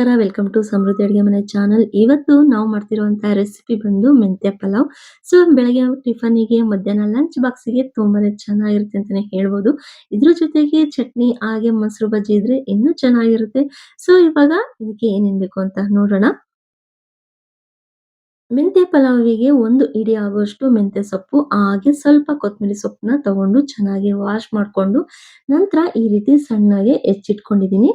ನಮಸ್ಕಾರ. Welcome to ಸಮೃದ್ಧಿ ಅಡುಗೆ ಮನೆ ಚಾನಲ್ ಇವತ್ತು ನಾವು ಮಾಡ್ತಿರುವಂತಹ ರೆಸಿಪಿ ಬಂದು ಮೆಂತ್ಯ ಪಲಾವ್. ಸೊ ಬೆಳಗ್ಗೆ ಟಿಫನಿಗೆ ಮಧ್ಯಾಹ್ನ ಲಂಚ್ ಬಾಕ್ಸಿಗೆ ತುಂಬಾನೇ ಚೆನ್ನಾಗಿರುತ್ತೆ ಅಂತಾನೆ ಹೇಳ್ಬೋದು. ಇದ್ರ ಜೊತೆಗೆ ಚಟ್ನಿ, ಹಾಗೆ ಮೊಸರು ಬಜ್ಜಿ ಇದ್ರೆ ಇನ್ನೂ ಚೆನ್ನಾಗಿರುತ್ತೆ. ಸೊ ಇವಾಗ ಇದಕ್ಕೆ ಏನೇನ್ ಬೇಕು ಅಂತ ನೋಡೋಣ. ಮೆಂತ್ಯ ಪಲಾವಿಗೆ ಒಂದು ಇಡಿ ಆಗುವಷ್ಟು ಮೆಂತ್ಯ ಸೊಪ್ಪು, ಹಾಗೆ ಸ್ವಲ್ಪ ಕೊತ್ತಂಬರಿ ಸೊಪ್ಪನ್ನ ತಗೊಂಡು ಚೆನ್ನಾಗಿ ವಾಶ್ ಮಾಡ್ಕೊಂಡು ನಂತರ ಈ ರೀತಿ ಸಣ್ಣಗೆ ಹೆಚ್ಚಿಟ್ಕೊಂಡಿದೀನಿ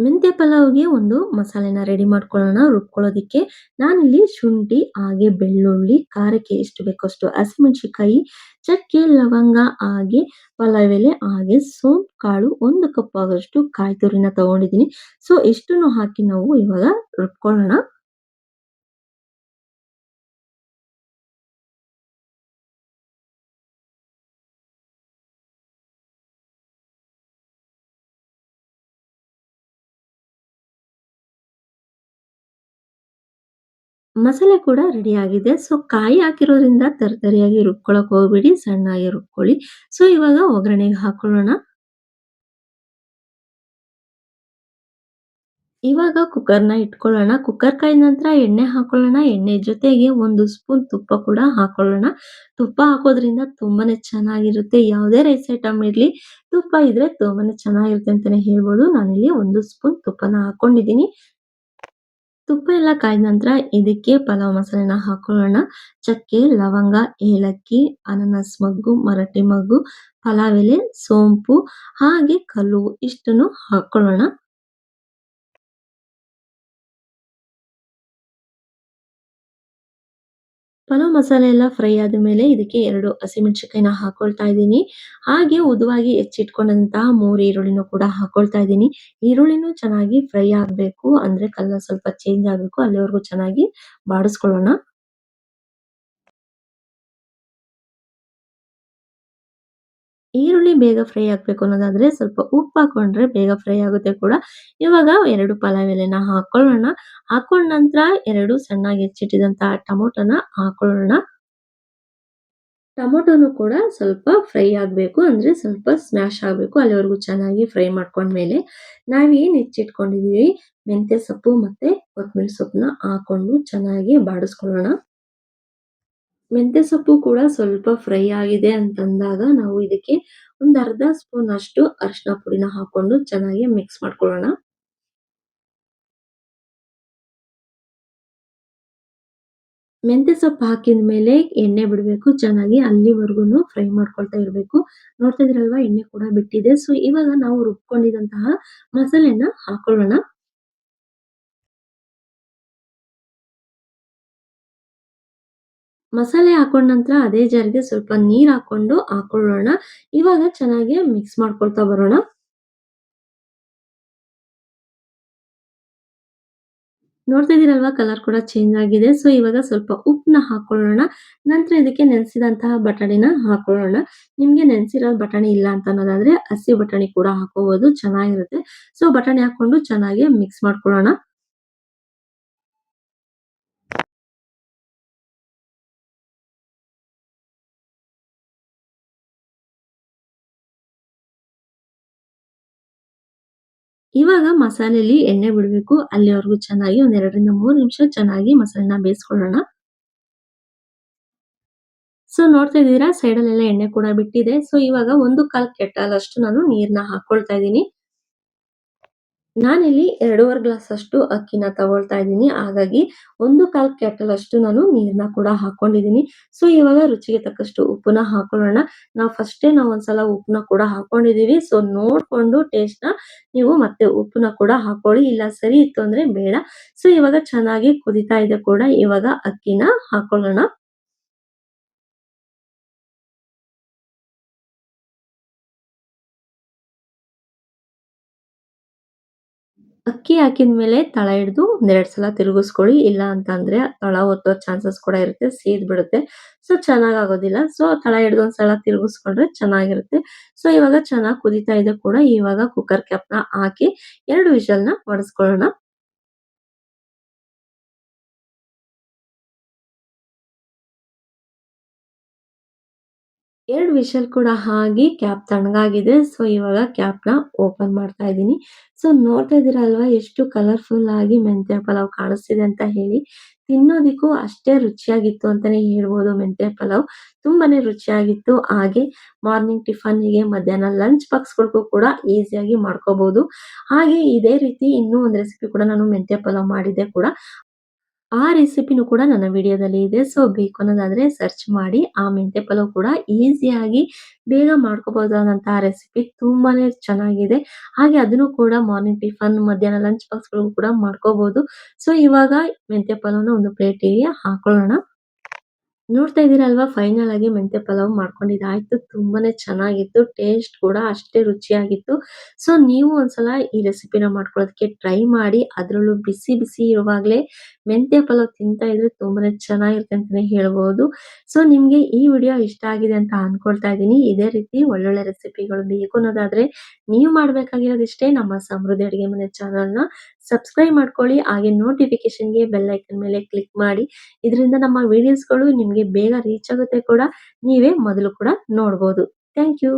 ಮೆಂತ್ಯ ಪಲಾವ್‌ಗೆ ಒಂದು ಮಸಾಲೆನ ರೆಡಿ ಮಾಡ್ಕೊಳ್ಳೋಣ ರುಬ್ಕೊಳ್ಳೋದಿಕ್ಕೆ. ನಾನಿಲ್ಲಿ ಶುಂಠಿ ಹಾಗೆ ಬೆಳ್ಳುಳ್ಳಿ, ಖಾರಕ್ಕೆ ಎಷ್ಟು ಬೇಕೋ ಅಷ್ಟು ಹಸಿಮೆಣಸಿನಕಾಯಿ, ಚಕ್ಕೆ, ಲವಂಗ ಹಾಗೆ ಪಲಾವ್ ಎಲೆ ಹಾಗೆ ಸೋಂಪು ಕಾಳು ಒಂದು ಕಪ್ ಆಗೋಷ್ಟು ಕಾಯಿ ತುರಿನ ತಗೊಂಡಿದ್ದೀನಿ. ಸೊ ಇಷ್ಟನ್ನು ಹಾಕಿ ನಾವು ಇವಾಗ ರುಬ್ಕೊಳ್ಳೋಣ. ಮಸಾಲೆ ಕೂಡ ರೆಡಿ ಆಗಿದೆ. ಸೊ ಕಾಯಿ ಹಾಕಿರೋದ್ರಿಂದ ತರತರಿಯಾಗಿ ರುಬ್ಕೊಳಕ್ ಹೋಗ್ಬೇಡಿ. ಸಣ್ಣಾಗಿ ರುಬ್ಕೊಳ್ಳಿ. ಸೊ ಇವಾಗ ಒಗ್ಗರಣೆಗೆ ಹಾಕೊಳ್ಳೋಣ. ಇವಾಗ ಕುಕ್ಕರ್‌ನ ಇಟ್ಕೊಳ್ಳೋಣ. ಕುಕ್ಕರ್ ಕಾಯ್ದ ನಂತರ ಎಣ್ಣೆ ಹಾಕೊಳ್ಳೋಣ. ಎಣ್ಣೆ ಜೊತೆಗೆ ಒಂದು ಸ್ಪೂನ್ ತುಪ್ಪ ಕೂಡ ಹಾಕೊಳ್ಳೋಣ. ತುಪ್ಪ ಹಾಕೋದ್ರಿಂದ ತುಂಬಾನೇ ಚೆನ್ನಾಗಿರುತ್ತೆ. ಯಾವುದೇ ರೈಸ್ ಐಟಮ್ ಇರಲಿ, ತುಪ್ಪ ಇದ್ರೆ ತುಂಬಾನೇ ಚೆನ್ನಾಗಿರುತ್ತೆ ಅಂತಾನೆ ಹೇಳ್ಬೋದು. ನಾನಿಲ್ಲಿ ಒಂದು ಸ್ಪೂನ್ ತುಪ್ಪನ ಹಾಕೊಂಡಿದ್ದೀನಿ. ತುಪ್ಪ ಎಲ್ಲ ಕಾಯ್ದ ನಂತರ ಇದಕ್ಕೆ ಪಲಾವ್ ಮಸಾಲೆನ ಹಾಕೊಳ್ಳೋಣ. ಚಕ್ಕೆ, ಲವಂಗ, ಏಲಕ್ಕಿ, ಅನಾನಸ್ ಮಗ್ಗು, ಮರಾಠಿ ಮಗ್ಗು, ಪಲಾವ್ ಎಲೆ, ಸೋಂಪು ಹಾಗೆ ಕಲ್ಲು ಇಷ್ಟನ್ನು ಹಾಕೊಳ್ಳೋಣ. ಪಲಾವ್ ಮಸಾಲೆ ಎಲ್ಲ ಫ್ರೈ ಆದ ಮೇಲೆ ಇದಕ್ಕೆ ಎರಡು ಹಸಿಮೆಣಸಿನಕಾಯಿನ ಹಾಕೊಳ್ತಾ ಇದ್ದೀನಿ. ಹಾಗೆ ಉದುವಾಗಿ ಹೆಚ್ಚಿಟ್ಕೊಂಡಂತಹ ಮೂರು ಈರುಳ್ಳಿನೂ ಕೂಡ ಹಾಕೊಳ್ತಾ ಇದ್ದೀನಿ. ಈರುಳ್ಳಿನೂ ಚೆನ್ನಾಗಿ ಫ್ರೈ ಆಗ್ಬೇಕು ಅಂದ್ರೆ ಕಲರ್ ಸ್ವಲ್ಪ ಚೇಂಜ್ ಆಗ್ಬೇಕು ಅಲ್ಲಿವರೆಗೂ ಚೆನ್ನಾಗಿ ಬಾಡಿಸ್ಕೊಳ್ಳೋಣ. ಈರುಳ್ಳಿ ಬೇಗ ಫ್ರೈ ಆಗ್ಬೇಕು ಅನ್ನೋದಾದ್ರೆ ಸ್ವಲ್ಪ ಉಪ್ಪು ಹಾಕೊಂಡ್ರೆ ಬೇಗ ಫ್ರೈ ಆಗುತ್ತೆ ಕೂಡ. ಇವಾಗ ಎರಡು ಪಲಾವ್ ಎಲೆನ ಹಾಕೊಳ್ಳೋಣ. ಹಾಕೊಂಡ ನಂತರ ಎರಡು ಸಣ್ಣಾಗಿ ಹೆಚ್ಚಿಟ್ಟಿದಂತಹ ಟೊಮೊಟೊನ ಹಾಕೊಳ್ಳೋಣ. ಟೊಮೊಟೊನು ಕೂಡ ಸ್ವಲ್ಪ ಫ್ರೈ ಆಗ್ಬೇಕು, ಅಂದ್ರೆ ಸ್ವಲ್ಪ ಸ್ಮ್ಯಾಶ್ ಆಗ್ಬೇಕು ಅಲ್ಲಿವರೆಗೂ ಚೆನ್ನಾಗಿ ಫ್ರೈ ಮಾಡ್ಕೊಂಡ್ಮೇಲೆ ನಾವೇನು ಹೆಚ್ಚಿಟ್ಕೊಂಡಿದೀವಿ ಮೆಂತ್ಯ ಸೊಪ್ಪು ಮತ್ತೆ ಕೊತ್ತಂಬರಿ ಸೊಪ್ಪನ್ನ ಹಾಕೊಂಡು ಚೆನ್ನಾಗಿ ಬಾಡಿಸ್ಕೊಳ್ಳೋಣ. ಮೆಂತ್ಯ ಸೊಪ್ಪು ಕೂಡ ಸ್ವಲ್ಪ ಫ್ರೈ ಆಗಿದೆ ಅಂತಂದಾಗ ನಾವು ಇದಕ್ಕೆ ಒಂದು ಅರ್ಧ ಸ್ಪೂನ್ ಅಷ್ಟು ಅರಿಶಿನ ಪುಡಿನ ಹಾಕೊಂಡು ಚೆನ್ನಾಗಿ ಮಿಕ್ಸ್ ಮಾಡ್ಕೊಳ್ಳೋಣ. ಮೆಂತ್ಯ ಸೊಪ್ಪು ಹಾಕಿದ ಮೇಲೆ ಎಣ್ಣೆ ಬಿಡಬೇಕು, ಚೆನ್ನಾಗಿ ಅಲ್ಲಿವರೆಗೂ ಫ್ರೈ ಮಾಡ್ಕೊಳ್ತಾ ಇರಬೇಕು. ನೋಡ್ತಾ ಇದ್ರಲ್ವಾ ಎಣ್ಣೆ ಕೂಡ ಬಿಟ್ಟಿದೆ. ಸೊ ಇವಾಗ ನಾವು ರುಬ್ಕೊಂಡಿದಂತಹ ಮಸಾಲೆನ ಹಾಕೊಳ್ಳೋಣ. ಮಸಾಲೆ ಹಾಕೊಂಡ ನಂತರ ಅದೇ ಜಾರಿಗೆ ಸ್ವಲ್ಪ ನೀರ್ ಹಾಕೊಂಡು ಹಾಕೊಳ್ಳೋಣ. ಇವಾಗ ಚೆನ್ನಾಗಿ ಮಿಕ್ಸ್ ಮಾಡ್ಕೊಳ್ತಾ ಬರೋಣ. ನೋಡ್ತಾ ಇದ್ದೀರಲ್ವಾ ಕಲರ್ ಕೂಡ ಚೇಂಜ್ ಆಗಿದೆ. ಸೊ ಇವಾಗ ಸ್ವಲ್ಪ ಉಪ್ಪನ್ನ ಹಾಕೊಳ್ಳೋಣ. ನಂತರ ಇದಕ್ಕೆ ನೆನೆಸಿದಂತಹ ಬಟಾಣಿನ ಹಾಕೊಳ್ಳೋಣ. ನಿಮ್ಗೆ ನೆನೆಸಿರೋ ಬಟಾಣಿ ಇಲ್ಲ ಅಂತ ಅನ್ನೋದಾದ್ರೆ ಹಸಿ ಬಟಾಣಿ ಕೂಡ ಹಾಕೋಬಹುದು ಚೆನ್ನಾಗಿರುತ್ತೆ. ಸೊ ಬಟಾಣಿ ಹಾಕೊಂಡು ಚೆನ್ನಾಗಿ ಮಿಕ್ಸ್ ಮಾಡ್ಕೊಳ್ಳೋಣ. ಇವಾಗ ಮಸಾಲೆಯಲ್ಲಿ ಎಣ್ಣೆ ಬಿಡಬೇಕು. ಅಲ್ಲಿವರೆಗೂ ಚೆನ್ನಾಗಿ ಒಂದ್ ಎರಡರಿಂದ ಮೂರು ನಿಮಿಷ ಚೆನ್ನಾಗಿ ಮಸಾಲೆನ ಬೇಯಿಸ್ಕೊಳ್ಳೋಣ. ಸೊ ನೋಡ್ತಾ ಇದ್ದೀರಾ ಸೈಡಲ್ಲೆಲ್ಲ ಎಣ್ಣೆ ಕೂಡ ಬಿಟ್ಟಿದೆ. ಸೊ ಇವಾಗ ಒಂದು ಕಾಲ್ ಕೆಟ್ಟಲ್ಲಷ್ಟು ಅಷ್ಟು ನಾನು ನೀರ್ನ ಹಾಕೊಳ್ತಾ ಇದ್ದೀನಿ. ನಾನಿಲ್ಲಿ ಎರಡೂವರೆ ಗ್ಲಾಸ್ ಅಷ್ಟು ಅಕ್ಕಿನ ತಗೊಳ್ತಾ ಇದ್ದೀನಿ. ಹಾಗಾಗಿ ಒಂದು ಕಾಲು ಕೆಟಲ್ ಅಷ್ಟು ನಾನು ನೀರನ್ನ ಕೂಡ ಹಾಕೊಂಡಿದ್ದೀನಿ. ಸೊ ಇವಾಗ ರುಚಿಗೆ ತಕ್ಕಷ್ಟು ಉಪ್ಪನ್ನ ಹಾಕೊಳ್ಳೋಣ. ನಾವು ಫಸ್ಟೇ ನಾವು ಒಂದ್ಸಲ ಉಪ್ಪನ್ನ ಕೂಡ ಹಾಕೊಂಡಿದ್ದೀವಿ ಸೊ ನೋಡ್ಕೊಂಡು ಟೇಸ್ಟ್‌ನ ನೀವು ಮತ್ತೆ ಉಪ್ಪನ್ನ ಕೂಡ ಹಾಕೊಳ್ಳಿ. ಇಲ್ಲ ಸರಿ ಇತ್ತು ಅಂದ್ರೆ ಬೇಡ. ಸೊ ಇವಾಗ ಚೆನ್ನಾಗಿ ಕುದಿತಾ ಇದೆ ಕೂಡ. ಇವಾಗ ಅಕ್ಕಿನ ಹಾಕೊಳ್ಳೋಣ. ಅಕ್ಕಿ ಹಾಕಿದ ಮೇಲೆ ತಳ ಹಿಡಿದು ಒಂದೆರಡು ಸಲ ತಿರುಗಿಸ್ಕೊಳ್ಳಿ. ಇಲ್ಲ ಅಂತಂದ್ರೆ ತಳ ಒತ್ತೋ ಚಾನ್ಸಸ್ ಕೂಡ ಇರುತ್ತೆ. ಸೀದ್ ಬಿಡುತ್ತೆ. ಸೊ ಚೆನ್ನಾಗಾಗೋದಿಲ್ಲ. ಸೊ ತಳ ಹಿಡ್ದು ಒಂದ್ ಸಲ ತಿರುಗಿಸ್ಕೊಂಡ್ರೆ ಚೆನ್ನಾಗಿರುತ್ತೆ. ಸೊ ಇವಾಗ ಚೆನ್ನಾಗಿ ಕುದಿತಾ ಇದೆ ಕೂಡ. ಇವಾಗ ಕುಕ್ಕರ್ ಕ್ಯಾಪ್‌ನ ಹಾಕಿ ಎರಡು ವಿಷಲ್‌ನ ಹೊಡೆಸ್ಕೊಳ್ಳೋಣ. 2 ವಿಷಲ್ ಕೂಡ ಹಾಗೆ ಕ್ಯಾಪ್ ತಣ್ಣಗಾಗಿದೆ. ಸೊ ಇವಾಗ ಕ್ಯಾಪ್‌ನ ಓಪನ್ ಮಾಡ್ತಾ ಇದ್ದೀನಿ. ಸೊ ನೋಡ್ತಾ ಇದ್ದೀರಲ್ವಾ ಎಷ್ಟು ಕಲರ್‌ಫುಲ್ ಆಗಿ ಮೆಂತ್ಯ ಪಲಾವ್ ಕಾಣಿಸ್ತಿದೆ ಅಂತ ಹೇಳಿ. ತಿನ್ನೋದಿಕ್ಕೂ ಅಷ್ಟೇ ರುಚಿಯಾಗಿತ್ತು ಅಂತಾನೆ ಹೇಳ್ಬೋದು ಮೆಂತ್ಯ ಪಲಾವ್. ತುಂಬಾನೇ ರುಚಿಯಾಗಿತ್ತು. ಹಾಗೆ ಮಾರ್ನಿಂಗ್ ಟಿಫನ್‌ಗೆ, ಮಧ್ಯಾಹ್ನ ಲಂಚ್ ಬಾಕ್ಸ್‌ಗಳಿಗೂ ಕೂಡ ಈಸಿಯಾಗಿ ಮಾಡ್ಕೋಬಹುದು. ಹಾಗೆ ಇದೇ ರೀತಿ ಇನ್ನೂ ಒಂದು ರೆಸಿಪಿ ಕೂಡ ನಾನು ಮೆಂತ್ಯ ಪಲಾವ್ ಮಾಡಿದ್ದೆ ಕೂಡ. ಆ ರೆಸಿಪಿನೂ ಕೂಡ ನನ್ನ ವಿಡಿಯೋದಲ್ಲಿ ಇದೆ. ಸೊ ಬೇಕು ಅನ್ನೋದಾದರೆ ಸರ್ಚ್ ಮಾಡಿ. ಆ ಮೆಂತ್ಯ ಪಲಾವ್ ಕೂಡ ಈಸಿಯಾಗಿ ಬೇಗ ಮಾಡ್ಕೋಬಹುದಾದಂತಹ ರೆಸಿಪಿ ತುಂಬಾನೇ ಚೆನ್ನಾಗಿದೆ. ಹಾಗೆ ಅದನ್ನು ಕೂಡ ಮಾರ್ನಿಂಗ್ ಟಿಫನ್, ಮಧ್ಯಾಹ್ನ ಲಂಚ್ ಬಾಕ್ಸ್‌ಗಳಿಗೂ ಕೂಡ ಮಾಡ್ಕೋಬಹುದು. ಸೊ ಇವಾಗ ಮೆಂತ್ಯ ಪಲಾವ್‌ನ ಒಂದು ಪ್ಲೇಟಿಗೆ ಹಾಕೊಳ್ಳೋಣ. ನೋಡ್ತಾ ಇದ್ದೀರಾ ಅಲ್ವಾ ಫೈನಲ್ ಆಗಿ ಮೆಂತೆ ಪಲಾವ್ ಮಾಡ್ಕೊಂಡಿದ್ದಾಯ್ತು. ತುಂಬಾನೇ ಚೆನ್ನಾಗಿತ್ತು. ಟೇಸ್ಟ್ ಕೂಡ ಅಷ್ಟೇ ರುಚಿಯಾಗಿತ್ತು. ಸೊ ನೀವು ಒಂದ್ಸಲ ಈ ರೆಸಿಪಿನ ಮಾಡ್ಕೊಳ್ಳೋದಕ್ಕೆ ಟ್ರೈ ಮಾಡಿ. ಅದರಲ್ಲೂ ಬಿಸಿ ಬಿಸಿ ಇರುವಾಗಲೇ ಮೆಂತೆ ಪಲಾವ್ ತಿಂತಾ ಇದ್ರೆ ತುಂಬಾನೇ ಚೆನ್ನಾಗಿರುತ್ತೆ ಅಂತಾನೆ ಹೇಳ್ಬೋದು. ಸೊ ನಿಮಗೆ ಈ ವಿಡಿಯೋ ಇಷ್ಟ ಆಗಿದೆ ಅಂತ ಅನ್ಕೊಳ್ತಾ ಇದ್ದೀನಿ. ಇದೇ ರೀತಿ ಒಳ್ಳೊಳ್ಳೆ ರೆಸಿಪಿಗಳು ಬೇಕು ಅನ್ನೋದಾದ್ರೆ, ನೀವು ಮಾಡಬೇಕಾಗಿರೋದಿಷ್ಟೇ ನಮ್ಮ ಸಮೃದ್ಧಿ ಅಡುಗೆ ಮನೆ ಚಾನಲ್‌ನ ಸಬ್ಸ್ಕ್ರೈಬ್ ಮಾಡ್ಕೊಳ್ಳಿ. ಹಾಗೆ ನೋಟಿಫಿಕೇಷನ್‌ಗೆ ಬೆಲ್ ಐಕಾನ್ ಮೇಲೆ ಕ್ಲಿಕ್ ಮಾಡಿ. ಇದರಿಂದ ನಮ್ಮ ವಿಡಿಯೋಸ್‌ಗಳು ನಿಮಗೆ ಬೇಗ ರೀಚ್ ಆಗುತ್ತೆ ಕೂಡ. ನೀವೇ ಮೊದಲು ಕೂಡ ನೋಡ್ಬೋದು. Thank you.